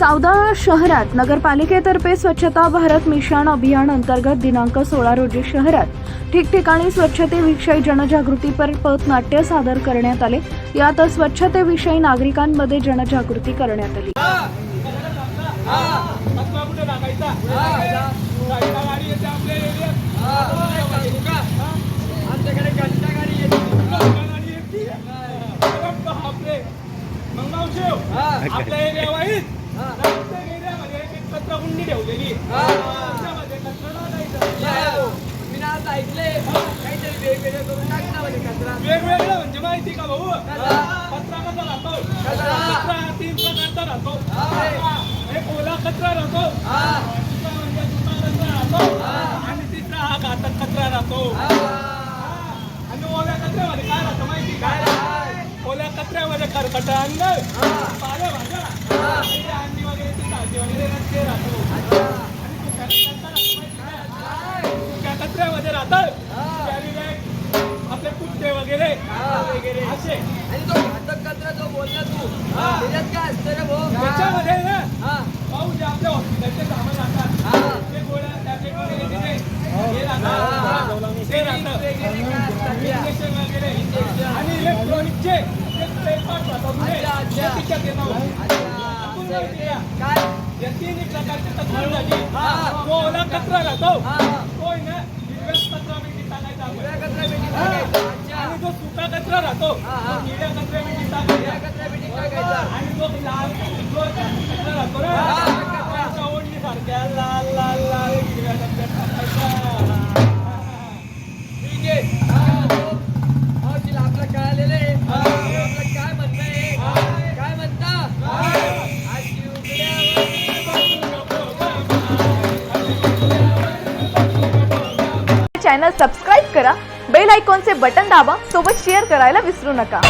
चौदा शहरात नगरपालिकेतर्फे स्वच्छता भारत मिशन अभियान अंतर्गत दिनांक सोळा रोजी शहरात ठिकठिकाणी स्वच्छतेविषयी जनजागृतीपर पथनाट्य सादर करण्यात आले यात स्वच्छतेविषयी नागरिकांमध्ये जनजागृती करण्यात आली आपल्या एरिया वाईज प्रत्येक एरियामध्ये एक कचरा कुंडी ठेवलेली. त्याच्यामध्ये कचरा टाकायचा. वेगवेगळं म्हणजे माहिती का भाऊ? कचरा. कसा राहतो? कचरा. तीन प्रकारचा राहतो. एक ओला कचरा राहतो. दुसरा म्हणजे सुका कचरा राहतो. आणि तिसरा हा घातक कचरा राहतो. आणि ओल्या कचऱ्यामध्ये काय राहतं माहिती काय कचऱ्यामध्ये खरकट अन्न पालेभाज्या आणि अंडी वगैरे ती भाजी वगैरे ते राहतो. आणि कचरा काय? सुक्या कचऱ्यामध्ये राहतात? आपले कुत्ते वगैरे वगैरे असे. त्याच्यामध्ये ना भाऊ जे आपल्या हॉस्पिटलचे सामान राहतात ते गोळ्या टॅब्लेट वगैरे तिथे हे राहतात ते राहतं इंजेक्शन वगैरे आणि इलेक्ट्रॉनिकचे जे spare parts राहतात ना, या तिन्ही प्रकारचे कचरा झाली तो ओला कचरा राहतो तो ना हिरव्या कचरा पेटीत टाकायचा आणि जो सुका कचरा राहतो चॅनल सबस्क्राईब करा बेल आयकॉनचे बटन दाबा सोबत शेअर करायला विसरू नका.